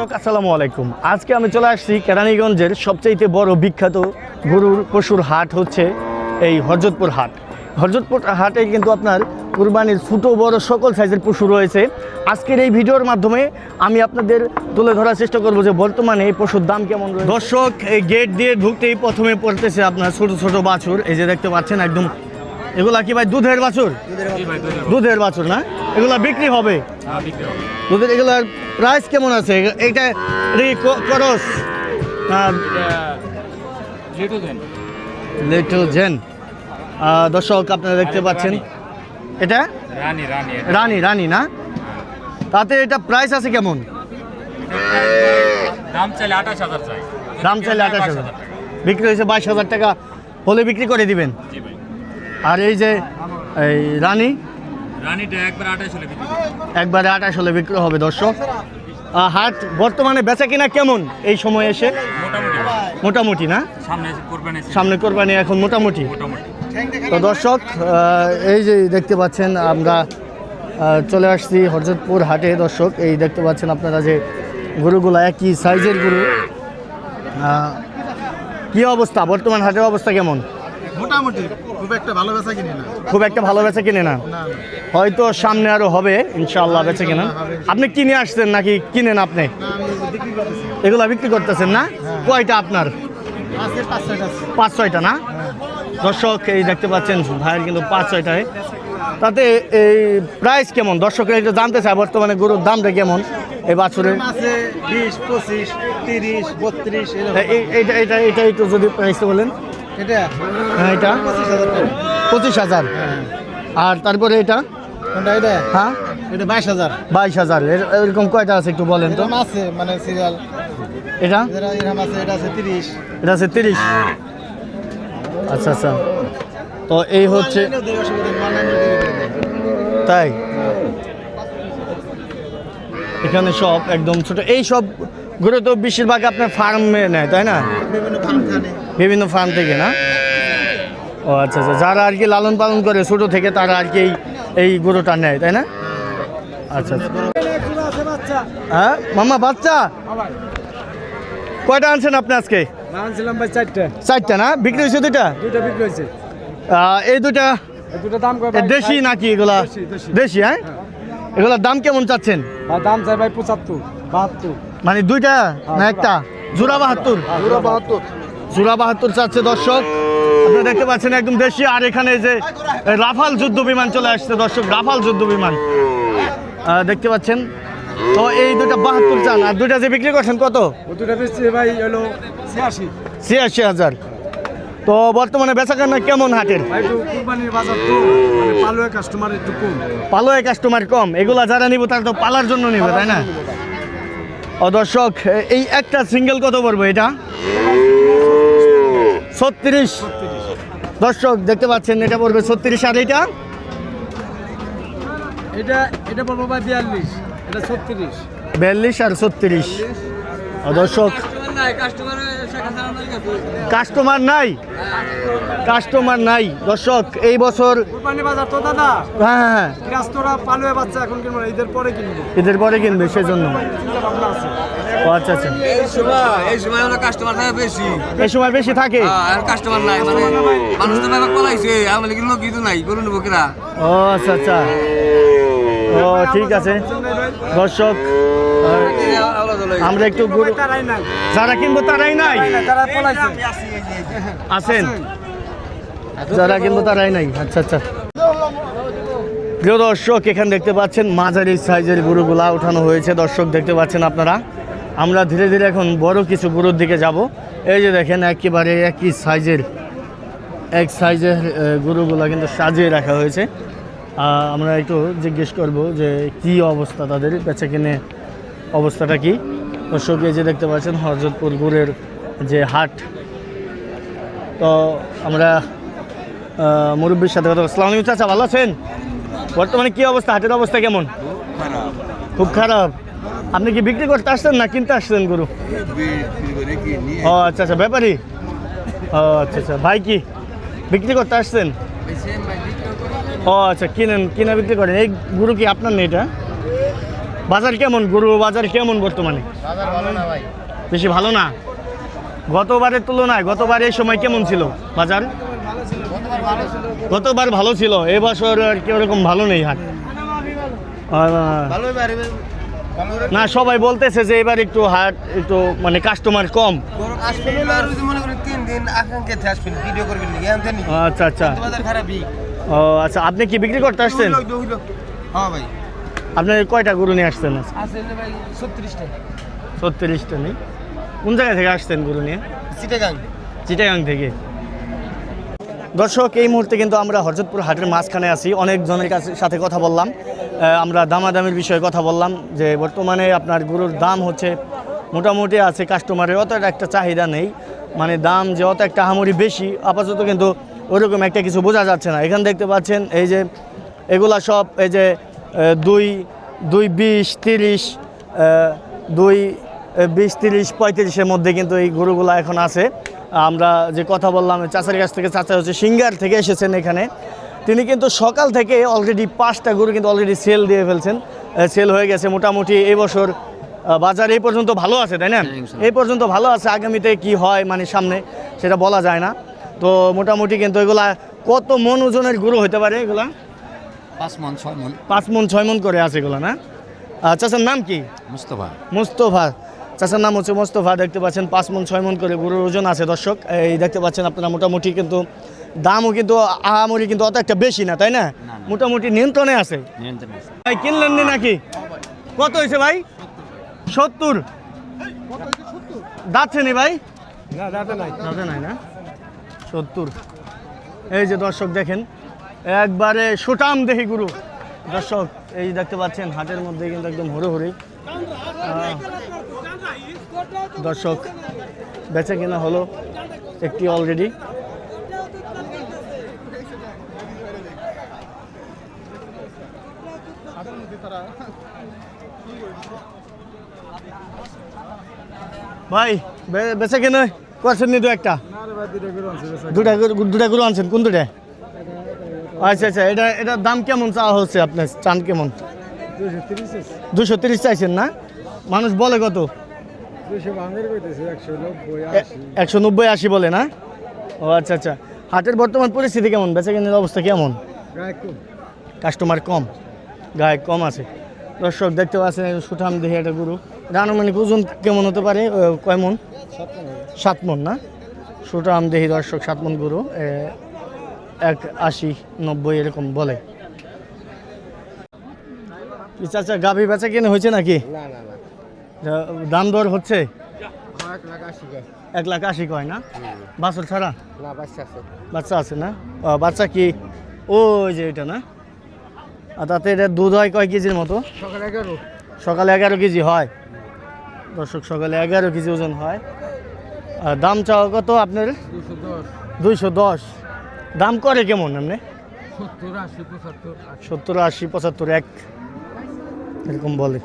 দর্শক, আসসালামু আলাইকুম। আজকে আমি চলে আসছি কেরানীগঞ্জের সবচাইতে বড় বিখ্যাত গরুর পশুর হাট হচ্ছে এই হরজতপুর হাট। হরজতপুর হাটে কিন্তু আপনার কুরবানির ছোটো, বড় সকল সাইজের পশু রয়েছে। আজকের এই ভিডিওর মাধ্যমে আমি আপনাদের তুলে ধরার চেষ্টা করব যে বর্তমানে এই পশুর দাম কেমন দর্শক, এই গেট দিয়ে ঢুকতেই প্রথমে পড়তেছে আপনার ছোট ছোট বাছুর। এই যে দেখতে পাচ্ছেন, একদম এগুলা কি ভাই দুধের বাছুর? দুধের বাছুর। না? এগুলা বিক্রি হবে? দুধের এগুলার প্রাইস কেমন আছে? এইটা এটা করস লিটল জেন দর্শক আপনারা দেখতে পাচ্ছেন। এটা? রানী রানী রানী রানী না? তাতে এটা প্রাইস আছে কেমন? দাম চাইলে আঠাশ হাজার দাম চাইলে আঠাশ হাজার। বিক্রি হয়েছে বাইশ হাজার টাকা। হলে বিক্রি করে দিবেন। জি ভাই। আর এই যে এই রানী? রানীটা একবার আঠাশ হলে। একবারে আঠাশ হলে বিক্রি হবে দর্শক। হাট বর্তমানে বেচা কিনা কেমন এই সময় এসে? মোটামুটি না? সামনে কোরবানি এখন মোটামুটি। তো দর্শক এই যে দেখতে পাচ্ছেন আমরা চলে আসছি হরজতপুর হাটে। দর্শক এই দেখতে পাচ্ছেন আপনারা যে গরুগুলো একই সাইজের গরু। কি অবস্থা? বর্তমান হাটের অবস্থা কেমন? মোটামুটি খুব একটা ভালো বেচা কিনি না। খুব একটা ভালো বেচা কিনে না। হয়তো সামনে আরও হবে ইনশাআল্লাহ বেচে কিনা। আপনি কিনে আসছেন নাকি কিনেন আপনি? এগুলা বিক্রি করতেছেন না? কয়টা আপনার? পাঁচ ছয়টা না? দর্শক এই দেখতে পাচ্ছেন ভাইয়ের কিন্তু পাঁচ ছয়টায় তাতে এই প্রাইস কেমন? দর্শকরা একটু জানতে চায় বর্তমানে গরুর দামটা কেমন? এই বাছুরের? বিশ পঁচিশ তিরিশ বত্রিশ এইটা এটা এটা একটু যদি প্রাইসটা বলেন। এটা? হ্যাঁ এটা? পঁচিশ হাজার হ্যাঁ। আর তারপরে এটা? কোনটা এটা? হ্যাঁ? এটা বাইশ হাজার। বাইশ হাজার। এরকম কয়টা আছে একটু বলেন তো? আছে মানে সিরিয়াল এটা? এরকম আছে এটা আছে তিরিশ। এটা আছে তিরিশ? আচ্ছা আচ্ছা। তো এই হচ্ছে তাই? এখানে সব একদম ছোট এই সব ঘুরে তো বেশিরভাগ আপনার ফার্মে নেয় তাই না? বিভিন্ন ফার্ম খানে বিভিন্ন ফার্ম থেকে না? ও আচ্ছা আচ্ছা। যারা আর কি লালন পালন করে ছোটো থেকে তারা আর কি এই এই গরুটা নেয় তাই না? আচ্ছা আচ্ছা। হ্যাঁ? মামা বাচ্চা? কয়টা আনছেন আপনি আজকে? আনছিলাম ভাই চারটে। চারটা না? বিক্রি হয়েছে দুইটা? দুইটা বিক্রি হয়েছে। এই দুটা দুটো দাম দেশি নাকি এগুলা? দেশি। দেশি। হ্যাঁ? এগুলার দাম কেমন চাচ্ছেন? দাম চাই ভাই পঁচাত্তর বাহাত্তর। মানে দুইটা না একটা? জোড়া বাহাত্তর? পুরো বাহাত্তর। জোড়া বাহাত্তর চাচ্ছে দর্শক। আপনি দেখতে পাচ্ছেন একদম দেশি আর এখানে যে রাফাল যুদ্ধ বিমান চলে আসছে দর্শক রাফাল যুদ্ধ বিমান। দেখতে পাচ্ছেন? তো এই দুটা বাহাত্তর চান আর দুইটা যে বিক্রি করছেন কত? ও দুটা বেশি ভাই হলো ছিয়াশি। ছিয়াশি হাজার। তো বর্তমানে বেচা কেনা কেমন হাটের? মানে পালুয়া কাস্টমার কম। পালোয় কাস্টমার কম এগুলা যারা নিব তারা তো পালার জন্য নিবে তাই না? ও দর্শক এই একটা সিঙ্গেল কত পড়ব এটা? ছত্রিশ। দর্শক দেখতে পাচ্ছেন এটা পড়বে ছত্রিশ আর এটা এটা এটা পড়ব ভাই বিয়াল্লিশ। এটা ছত্রিশ। বিয়াল্লিশ আর ছত্রিশ। দর্শক কাস্টমার নাই। কাস্টমার নাই। দর্শক এই বছর বাজার তো দাদা। হ্যাঁ হ্যাঁ হ্যাঁ। বাচ্চা এখন কিনবো ঈদের পরে কিনবো। ঈদের পরে কিনবে সেজন্য। আচ্ছা আচ্ছা। এই সময় এই সময় আমরা কাস্টমার থাকে বেশি। এই সময় বেশি থাকে? হ্যাঁ, আর কাস্টমার নাই মানে মানুষ তো ব্যাপার কলাইছে আমাদের লোক কিছু নাই গরু নেব ও আচ্ছা আচ্ছা। ও, ঠিক আছে। দর্শক, আমরা একটু যারা কিনবো তারাই নাই। আছেন? যারা কিনবো তারাই নাই। আচ্ছা আচ্ছা। প্রিয় দর্শক, এখানে দেখতে পাচ্ছেন মাঝারি সাইজের গরুগুলা উঠানো হয়েছে। দর্শক, দেখতে পাচ্ছেন আপনারা? আমরা ধীরে ধীরে এখন বড় কিছু গরুর দিকে যাব। এই যে দেখেন, একেবারে একই সাইজের এক সাইজের গরুগুলা কিন্তু সাজিয়ে রাখা হয়েছে। আমরা একটু জিজ্ঞেস করব যে কি অবস্থা তাদের বেচে কিনে অবস্থাটা কি? দর্শক যে দেখতে পাচ্ছেন হরজতপুর গুড়ের যে হাট। তো আমরা মুরব্বীর সাথে কথা আসসালামু আলাইকুম চাচা, ভালো আছেন? বর্তমানে কি অবস্থা? হাটের অবস্থা কেমন? খুব খারাপ। আপনি কি বিক্রি করতে আসছেন না কিনতে আসছেন গরু? ও আচ্ছা আচ্ছা ব্যাপারী? ও আচ্ছা আচ্ছা ভাই কি বিক্রি করতে আসছেন? ও আচ্ছা কিনেন কিনা বিক্রি করেন। এই গরু কি আপনার নেই এটা? বাজার কেমন গরু? বাজার কেমন বর্তমানে? বেশি ভালো না? গতবারের তুলনায় গতবার এই সময় কেমন ছিল বাজার? গতবার ভালো ছিল এবছর আর কি ওরকম ভালো নেই হাট। না সবাই বলতেছে যে এবার একটু হাট একটু মানে কাস্টমার কম। আচ্ছা আচ্ছা। ও আচ্ছা আপনি কি বিক্রি করতে আসছেন। হ্যাঁ ভাই। আপনি কয়টা গরু নিয়ে আসছেন? ছত্রিশটা। ছত্রিশটা নেই। কোন জায়গা থেকে আসছেন গরু নিয়ে? চিটাগাং। চিটাগাং থেকে। দর্শক এই মুহূর্তে কিন্তু আমরা হরজতপুর হাটের মাঝখানে আছি। অনেকজনের কাছে সাথে কথা বললাম। আমরা দামাদামির বিষয়ে কথা বললাম যে বর্তমানে আপনার গরুর দাম হচ্ছে মোটামুটি আছে কাস্টমারের অত একটা চাহিদা নেই। মানে দাম যে অত একটা হামরি বেশি আপাতত কিন্তু ওরকম একটা কিছু বোঝা যাচ্ছে না। এখানে দেখতে পাচ্ছেন এই যে এগুলা সব এই যে দুই দুই বিশ তিরিশ দুই বিশ তিরিশ পঁয়ত্রিশের মধ্যে কিন্তু এই গরুগুলো এখন আছে। আমরা যে কথা বললাম চাচার কাছ থেকে চাচা হচ্ছে সিঙ্গার থেকে এসেছেন এখানে। তিনি কিন্তু সকাল থেকে অলরেডি পাঁচটা গরু কিন্তু অলরেডি সেল দিয়ে ফেলছেন। সেল হয়ে গেছে মোটামুটি এই বছর বাজার এই পর্যন্ত ভালো আছে তাই না? এই পর্যন্ত ভালো আছে আগামীতে কি হয় মানে সামনে সেটা বলা যায় না। তো মোটামুটি কিন্তু এগুলা কত মন ওজনের গরু হতে পারে এগুলা? পাঁচ মন ছয় মন। পাঁচ মন ছয় মন করে আছে এগুলো না? চাচার নাম কি? মুস্তফা। মুস্তফা। চাচার নাম হচ্ছে মোস্তফা দেখতে পাচ্ছেন পাঁচ মন ছয় মন করে গরুর ওজন আছে দর্শক। এই দেখতে পাচ্ছেন আপনারা মোটামুটি কিন্তু দামও কিন্তু আহামরি কিন্তু অত একটা বেশি না তাই না? মোটামুটি নিয়ন্ত্রণে আছে। ভাই কিনলেন নি নাকি? কত হয়েছে ভাই? সত্তর। যাচ্ছে নি ভাই? না দাদা নাই। দাদা নাই না? সত্তর। এই যে দর্শক দেখেন, একবারে সুটাম দেখি গুরু। দর্শক, এই যে দেখতে পাচ্ছেন, হাটের মধ্যে কিন্তু একদম হরে হরে দর্শক, বেচা কেনা হলো একটি অলরেডি ভাই বেচা কেনা করছেন নি দু একটা? দুটা গরু দুটা গরু আনছেন কোন দুটা আচ্ছা আচ্ছা এটা এটার দাম কেমন চাওয়া হচ্ছে আপনার? চান কেমন? দুশো তিরিশ চাইছেন না? মানুষ বলে কত? একশো নব্বই আশি। বলে না? ও আচ্ছা আচ্ছা। হাটের বর্তমান পরিস্থিতি কেমন? বেচা কেনার অবস্থা কেমন? কাস্টমার কম। গায়ে কম আছে। দর্শক দেখতে পাচ্ছেন সুঠাম দেখে একটা গরু। এটা আনুমানিক ওজন কেমন হতে পারে? ও, কয় মন। সাত মন না? সুঠাম দেহি দর্শক সাত মন গরু এক আশি নব্বই এরকম বলে। চাচা গাভী বেচা কেনা হয়েছে নাকি? দাম দর হচ্ছে? এক লাখ আশি গাছ এক লাখ আশি কয় না? বাছর ছাড়া? বাচ্চা আছে। না? বাচ্চা কি? ওই যে এটা না? আর তাতে এটা দুধ হয় কয় কেজির মতো? সকাল এগারো। সকালে এগারো কেজি হয়। দর্শক সকালে এগারো কেজি ওজন হয়। দাম চাওয়া কত আপনার? দুইশো দশ। দাম করে কেমন আপনি? সত্তর আশি পঁচাত্তর। সত্তর আশি পঁচাত্তর এক। এরকম বলে।